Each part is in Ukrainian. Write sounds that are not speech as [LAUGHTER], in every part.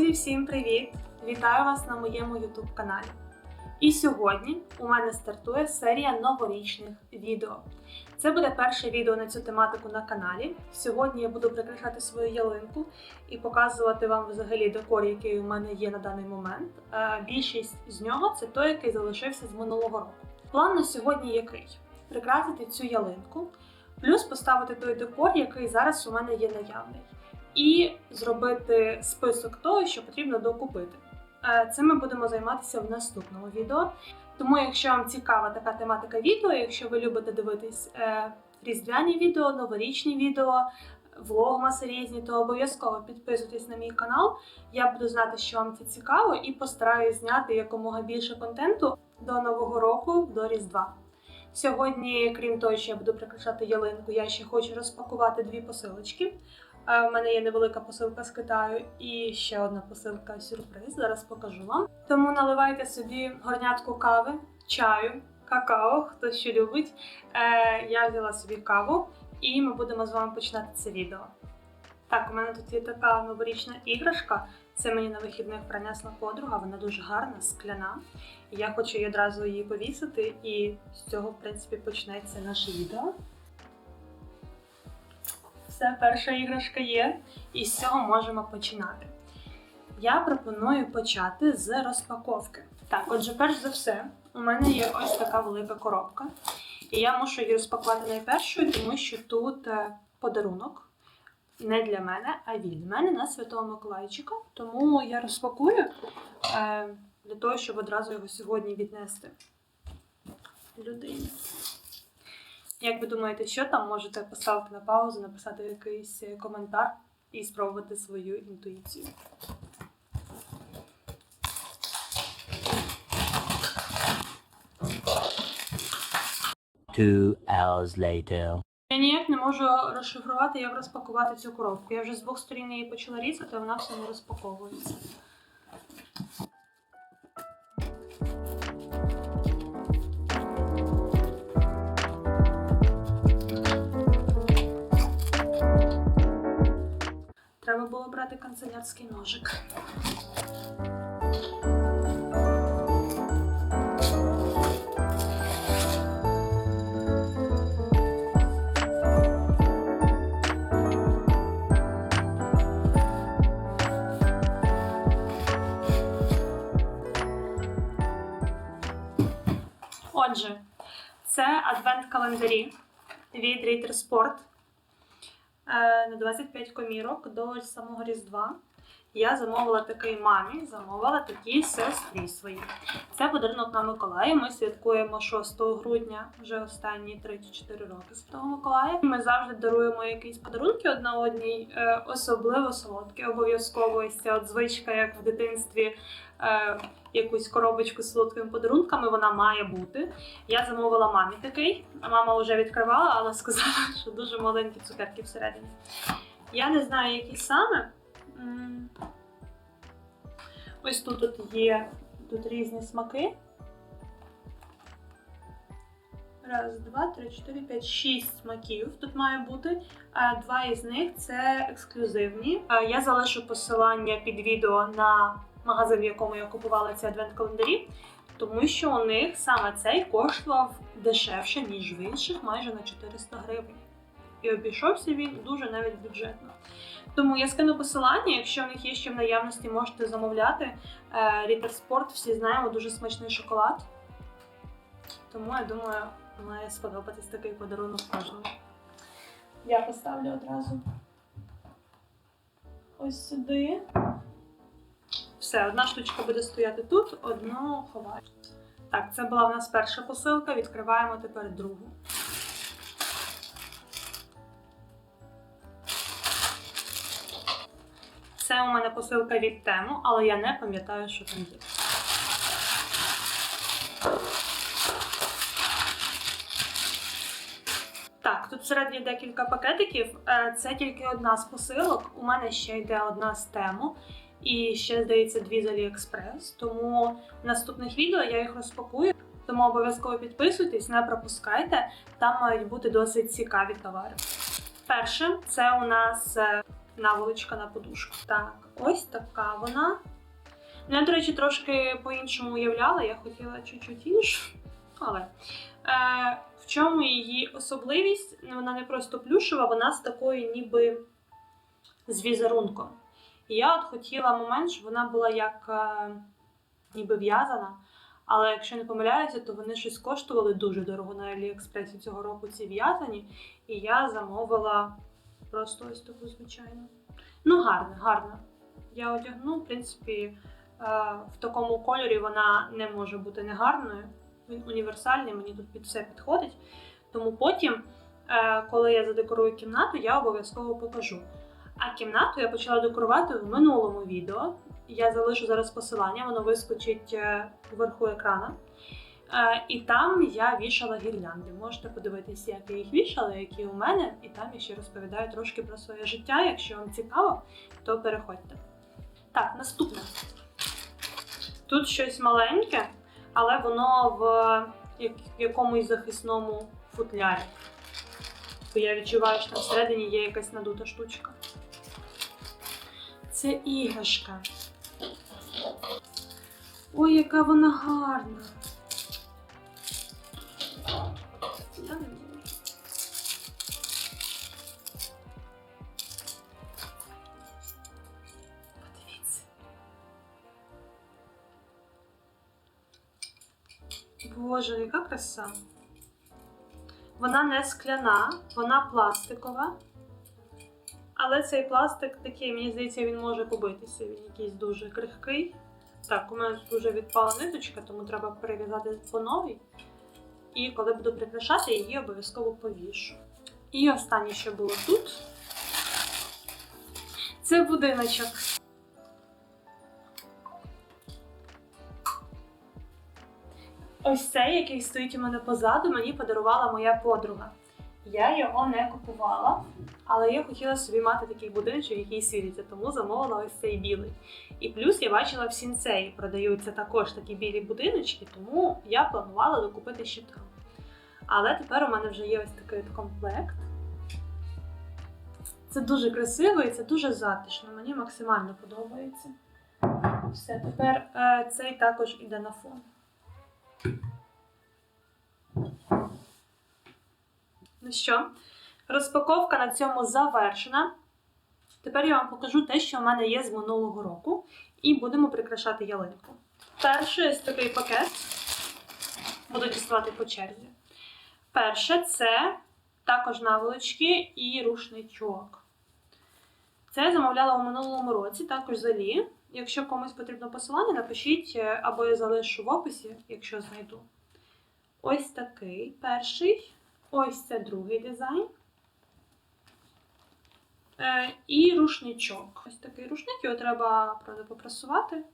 Друзі, всім привіт! Вітаю вас на моєму YouTube каналі. І сьогодні у мене стартує серія новорічних відео. Це буде перше відео на цю тематику на каналі. Сьогодні я буду прикрашати свою ялинку і показувати вам взагалі декор, який у мене є на даний момент. Е, Більшість з нього це той, який залишився з минулого року. План на сьогодні який? Прикрасити цю ялинку, плюс поставити той декор, який зараз у мене є наявний і зробити список того, що потрібно докупити. Е, Цим ми будемо займатися в наступному відео. Тому, якщо вам цікава така тематика відео, якщо ви любите дивитись е, різдвяні відео, новорічні відео, влогмаси різні, то обов'язково підписуйтесь на мій канал. Я буду знати, що вам це цікаво, і постараюсь зняти якомога більше контенту до Нового року, до Різдва. Сьогодні, крім того, що я буду прикрашати ялинку, я ще хочу розпакувати дві посилочки. Е, У мене є невелика посилка з Китаю і ще одна посилка сюрприз. Зараз покажу вам. Тому наливайте собі горнятку кави, чаю, какао, хто що любить. Е, Я взяла собі каву, і ми будемо з вами починати це відео. Так, у мене тут є така новорічна іграшка. Це мені на вихідних принесла подруга, вона дуже гарна, скляна. Я хочу її одразу її повісити, і з цього, в принципі, почнеться наше відео. Все, перша іграшка є, і з цього можемо починати. Я пропоную почати з розпаковки. Так, отже, перш за все, у мене є ось така велика коробка. І я мушу її розпакувати найпершою, тому що тут е, подарунок не для мене, а від мене на Святого Миколайчика. Тому я розпакую е, для того, щоб одразу його сьогодні віднести людині. Як ви думаєте, що там можете поставити на паузу, написати якийсь е, коментар і спробувати свою інтуїцію. Two hours later. Я ніяк не можу розшифрувати, як розпакувати цю коробку. Я вже з двох сторін її почала різати, а вона все не розпаковується. Брати канцелярський ножик. Отже, це адвент-календарі від Ritter Sport на 25 комірок до самого Різдва. Я замовила такий мамі, замовила такий сестрі своїй. Це подарунок на Миколая. Ми святкуємо 6 грудня, вже останні 3-4 роки Святого Миколая. Ми завжди даруємо якісь подарунки одна одній, е, особливо солодкі. Обов'язково ця от звичка, як в дитинстві, е, якусь коробочку з солодкими подарунками, вона має бути. Я замовила мамі такий, мама вже відкривала, але сказала, [LAUGHS] що дуже маленькі цукерки всередині. Я не знаю, які саме. Ось тут от є тут різні смаки. Раз, два, три, чотири, п'ять, шість смаків тут має бути. Два із них це ексклюзивні. Я залишу посилання під відео на магазин, в якому я купувала ці адвент-календарі, тому що у них саме цей коштував дешевше, ніж в інших, майже на 400 гривень. І обійшовся він дуже навіть бюджетно. Тому я скину посилання, якщо в них є ще в наявності, можете замовляти. Е, Ritter Sport, всі знаємо, дуже смачний шоколад. Тому я думаю, має сподобатись такий подарунок кожному. Я поставлю одразу ось сюди. Все, одна штучка буде стояти тут, одну ховаю. Так, це була в нас перша посилка. Відкриваємо тепер другу. Це у мене посилка від тему, але я не пам'ятаю, що там є. Так, тут всередині декілька пакетиків. Е, Це тільки одна з посилок. У мене ще йде одна з тему. І ще, здається, дві з AliExpress. Тому в наступних відео я їх розпакую. Тому обов'язково підписуйтесь, не пропускайте. Там мають бути досить цікаві товари. Перше, це у нас е, наволочка на подушку. Так, ось така вона. Ну, я, до речі, трошки по-іншому уявляла, я хотіла чуть-чуть іншу. Але е, в чому її особливість? Ну, Вона не просто плюшева, вона з такою ніби з візерунком. І я от хотіла момент, щоб вона була як е, ніби в'язана. Але якщо не помиляюся, то вони щось коштували дуже дорого на Аліекспресі цього року ці в'язані. І я замовила просто ось таку звичайну. Ну, гарна, гарна. Я одягну, в принципі, е, в такому кольорі вона не може бути негарною. Він універсальний, мені тут під все підходить. Тому потім, е, коли я задекорую кімнату, я обов'язково покажу. А кімнату я почала декорувати в минулому відео. Я залишу зараз посилання, воно вискочить е, вверху екрана. Е, І там я вішала гірлянди. Можете подивитися, як я їх вішала, які у мене, і там я ще розповідаю трошки про своє життя. Якщо вам цікаво, то переходьте. Так, наступне. Тут щось маленьке, але воно в якомусь захисному футлярі. Бо я відчуваю, що там всередині є якась надута штучка. Це іграшка. Ой, яка вона гарна. Не можу. Подивіться. Боже, яка краса. Вона не скляна, вона пластикова. Але цей пластик такий, мені здається, він може побитися. Він якийсь дуже крихкий. Так, у мене тут дуже відпала ниточка, тому треба перев'язати по новій. І коли буду прикрашати, її обов'язково повішу. І останнє, що було тут, це будиночок. Ось цей, який стоїть у мене позаду, мені подарувала моя подруга. Я його не купувала, але я хотіла собі мати такий будиночок, який світиться, тому замовила ось цей білий. І плюс я бачила в сінцеї продаються також такі білі будиночки, тому я планувала докупити ще там. Але тепер у мене вже є ось такий комплект. Це дуже красиво і це дуже затишно. Мені максимально подобається. Все, тепер е, цей також іде на фон. Ну що, розпаковка на цьому завершена. Тепер я вам покажу те, що в мене є з минулого року, і будемо прикрашати ялинку. Перший ось такий пакет. Буду діставати по черзі. Перше це також наволочки і рушничок. Це я замовляла у минулому році, також з Алі. Якщо комусь потрібно посилання, напишіть, або я залишу в описі, якщо знайду. Ось такий перший. Ось це другий дизайн. Е, і рушничок. Ось такий рушник, його треба, правда, попрасувати.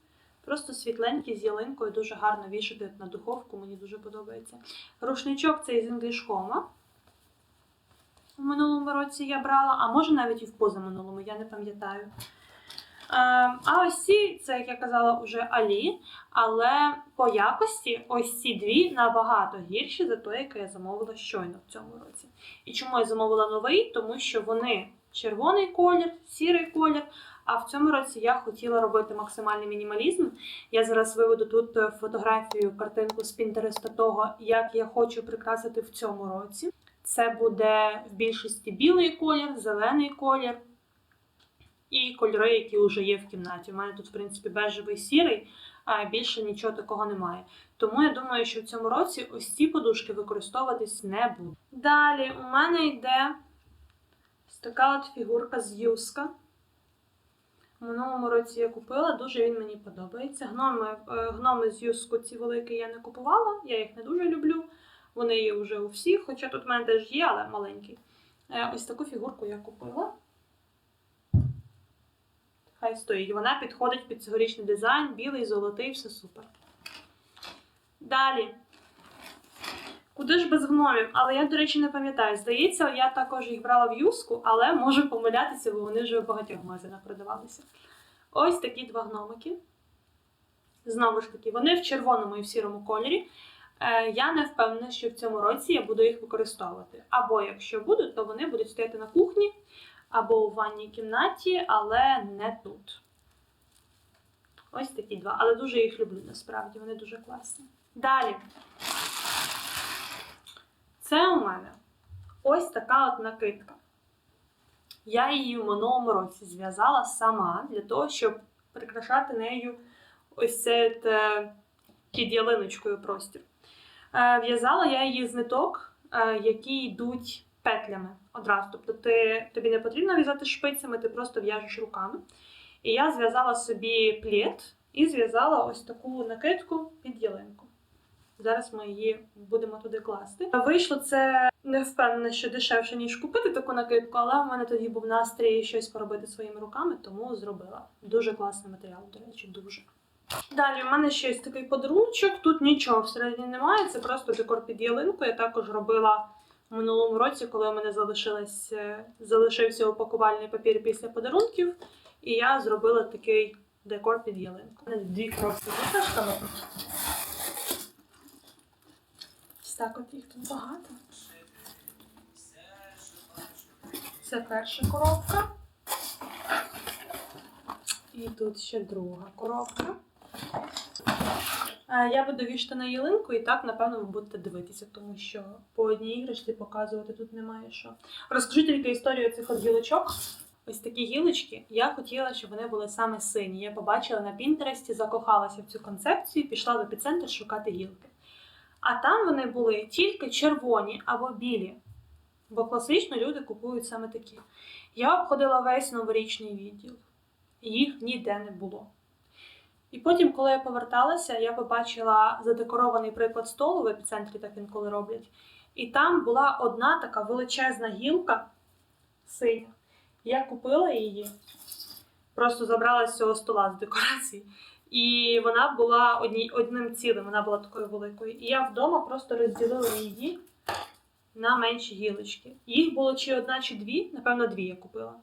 Просто світленький з ялинкою, дуже гарно вішати на духовку, мені дуже подобається. Рушничок цей з English Home. У минулому році я брала, а може навіть і в позаминулому, я не пам'ятаю. Е, А ось ці, це, як я казала, вже Алі. Але по якості ось ці дві набагато гірші за те, яке я замовила щойно в цьому році. І чому я замовила новий? Тому що вони червоний колір, сірий колір. А в цьому році я хотіла робити максимальний мінімалізм. Я зараз виведу тут е, фотографію, картинку з Пінтереста того, як я хочу прикрасити в цьому році. Це буде в більшості білий колір, зелений колір і кольори, які вже є в кімнаті. У мене тут, в принципі, бежевий сірий, а більше нічого такого немає. Тому я думаю, що в цьому році ось ці подушки використовуватись не будуть. Далі у мене йде така от фігурка з юска. У минулому році я купила, дуже він мені подобається. Гноми, е, гноми з юску ці великі я не купувала, я їх не дуже люблю. Вони є вже у всіх, хоча тут в мене теж є, але маленький. Е, Ось таку фігурку я купила. Хай стоїть. Вона підходить під цьогорічний дизайн, білий, золотий, все супер. Далі. Куди ж без гномів? Але я, до речі, не пам'ятаю. Здається, я також їх брала в юску, але можу помилятися, бо вони вже в багатьох магазинах продавалися. Ось такі два гномики. Знову ж таки, вони в червоному і в сірому кольорі. Е, Я не впевнена, що в цьому році я буду їх використовувати. Або якщо буду, то вони будуть стояти на кухні, або у ванній кімнаті, але не тут. Ось такі два. Але дуже їх люблю насправді, вони дуже класні. Далі. Це у мене ось така от накидка. Я її в минулому році зв'язала сама для того, щоб прикрашати нею ось цей е, під ялиночкою простір. Е, В'язала я її з ниток, е, які йдуть петлями одразу. Тобто ти, тобі не потрібно в'язати шпицями, ти просто в'яжеш руками. І я зв'язала собі плід і зв'язала ось таку накидку під ялинку. Зараз ми її будемо туди класти. Вийшло це не впевнена, що дешевше, ніж купити таку накидку, але в мене тоді був настрій щось поробити своїми руками, тому зробила. Дуже класний матеріал, до речі, дуже. Далі у мене ще є такий подарунчик. Тут нічого всередині немає, це просто декор під ялинку. Я також робила в минулому році, коли у мене залишилось, е, залишився упакувальний папір після подарунків. І я зробила такий декор під ялинку. Дві коробки з іграшками. Ось так от їх тут багато. Це перша коробка. І тут ще друга коробка. Е, Я буду вішати на ялинку, і так, напевно, ви будете дивитися, тому що по одній іграшці показувати тут немає що. Розкажу тільки історію цих от гілочок. Ось такі гілочки. Я хотіла, щоб вони були саме сині. Я побачила на Пінтересті, закохалася в цю концепцію пішла в епіцентр шукати гілки. А там вони були тільки червоні або білі. Бо класично люди купують саме такі. Я обходила весь новорічний відділ. Їх ніде не було. І потім, коли я поверталася, я побачила задекорований приклад столу в епіцентрі, так інколи роблять. І там була одна така величезна гілка синя. Я купила її, просто забрала з цього стола з декорації. І вона була одні, одним цілим, вона була такою великою. І я вдома просто розділила її на менші гілочки. Їх було чи одна, чи дві, напевно, дві я купила.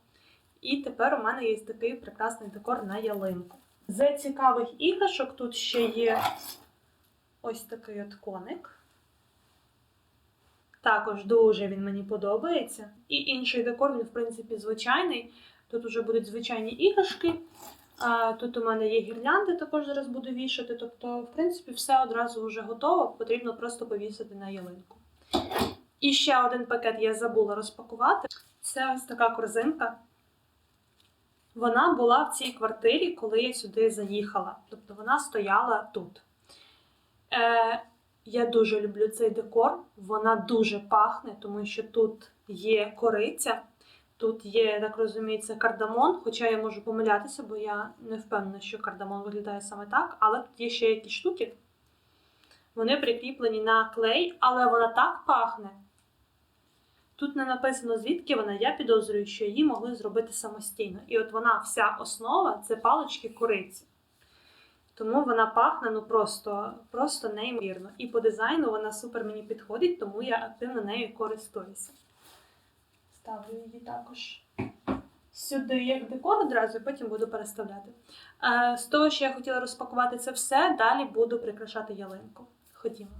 І тепер у мене є такий прекрасний декор на ялинку. З цікавих іграшок тут ще є ось такий от коник. Також дуже він мені подобається. І інший декор, він, в принципі, звичайний. Тут вже будуть звичайні іграшки. Тут у мене є гірлянди, також зараз буду вішати. Тобто, в принципі, все одразу вже готово, потрібно просто повісити на ялинку. І ще один пакет я забула розпакувати. Це ось така корзинка. Вона була в цій квартирі, коли я сюди заїхала. Тобто вона стояла тут. Е, я дуже люблю цей декор. Вона дуже пахне, тому що тут є кориця, тут є, так розумію, це кардамон. Хоча я можу помилятися, бо я не впевнена, що кардамон виглядає саме так. Але тут є ще якісь штуки. Вони прикріплені на клей, але вона так пахне. Тут не написано звідки вона, я підозрюю, що її могли зробити самостійно. І от вона, вся основа це палички кориці. Тому вона пахне ну просто, просто неймовірно. І по дизайну вона супер мені підходить, тому я активно нею користуюся. Ставлю її також сюди як декор одразу, і потім буду переставляти. Е, з того, що я хотіла розпакувати це все, далі буду прикрашати ялинку. Ходімо.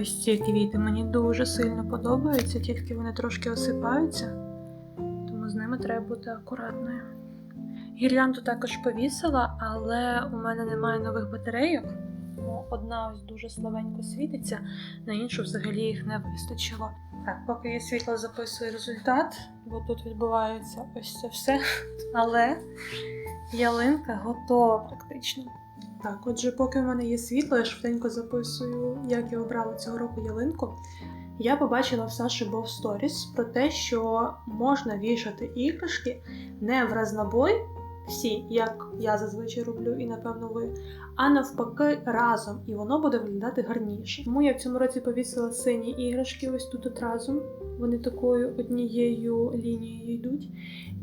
Ось ці квіти мені дуже сильно подобаються, тільки вони трошки осипаються, тому з ними треба бути акуратною. Гірлянду також повісила, але у мене немає нових батарейок. Одна ось дуже слабенько світиться, на іншу взагалі їх не вистачило. Так, поки є світло, записую результат, бо тут відбувається ось це все. [LAUGHS] Але ялинка готова практично. Так, отже, поки в мене є світло, я швиденько записую, як я обрала цього року ялинку. Я побачила в Саші Бов Сторіс про те, що можна вішати іграшки не в разнобой, всі, як я зазвичай роблю, і напевно ви, а навпаки разом, і воно буде виглядати гарніше. Тому я в цьому році повісила сині іграшки, ось тут разом. Вони такою однією лінією йдуть.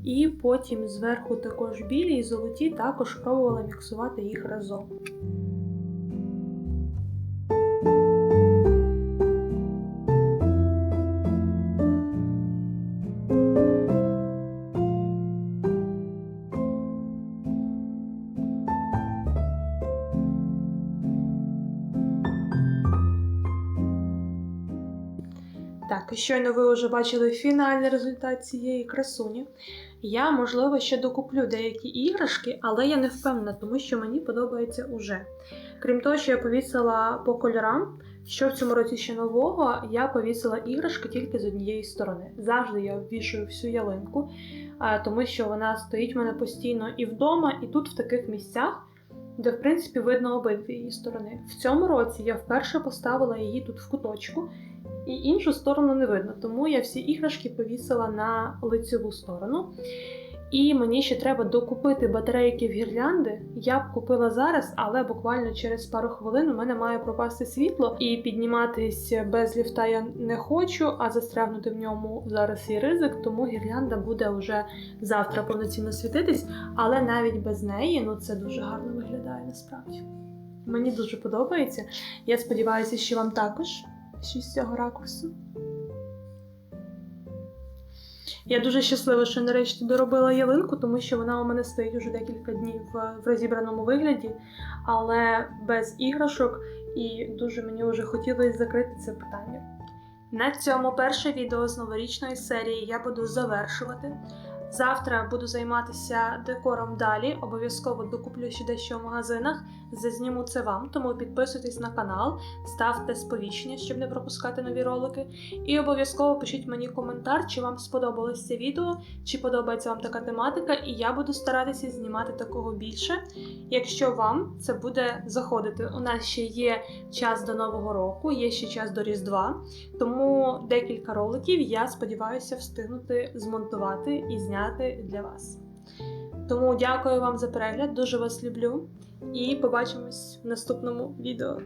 І потім зверху також білі і золоті також пробувала міксувати їх разом. Так, і щойно ви вже бачили фінальний результат цієї красуні. Я, можливо, ще докуплю деякі іграшки, але я не впевнена, тому що мені подобається уже. Крім того, що я повісила по кольорам, що в цьому році ще нового, я повісила іграшки тільки з однієї сторони. Завжди я обвішую всю ялинку, тому що вона стоїть в мене постійно і вдома, і тут в таких місцях, де, в принципі, видно обидві її сторони. В цьому році я вперше поставила її тут в куточку. І іншу сторону не видно, тому я всі іграшки повісила на лицеву сторону. І мені ще треба докупити батарейки в гірлянди. Я б купила зараз, але буквально через пару хвилин у мене має пропасти світло, і підніматись без ліфта я не хочу, а застрягнути в ньому зараз є ризик, тому гірлянда буде вже завтра повноцінно світитись, але навіть без неї ну це дуже гарно виглядає насправді. Мені дуже подобається. Я сподіваюся, що вам також ще з цього ракурсу. Я дуже щаслива, що нарешті доробила ялинку, тому що вона у мене стоїть уже декілька днів в, розібраному вигляді, але без іграшок, і дуже мені вже хотілося закрити це питання. На цьому перше відео з новорічної серії я буду завершувати. Завтра буду займатися декором далі. Обов'язково докуплю ще дещо в магазинах. Зазніму це вам, тому підписуйтесь на канал, ставте сповіщення, щоб не пропускати нові ролики. І обов'язково пишіть мені коментар, чи вам сподобалось це відео, чи подобається вам така тематика, і я буду старатися знімати такого більше. Якщо вам це буде заходити, у нас ще є час до Нового року, є ще час до Різдва, тому декілька роликів я сподіваюся встигнути змонтувати і зняти для вас. Тому дякую вам за перегляд, дуже вас люблю і побачимось в наступному відео.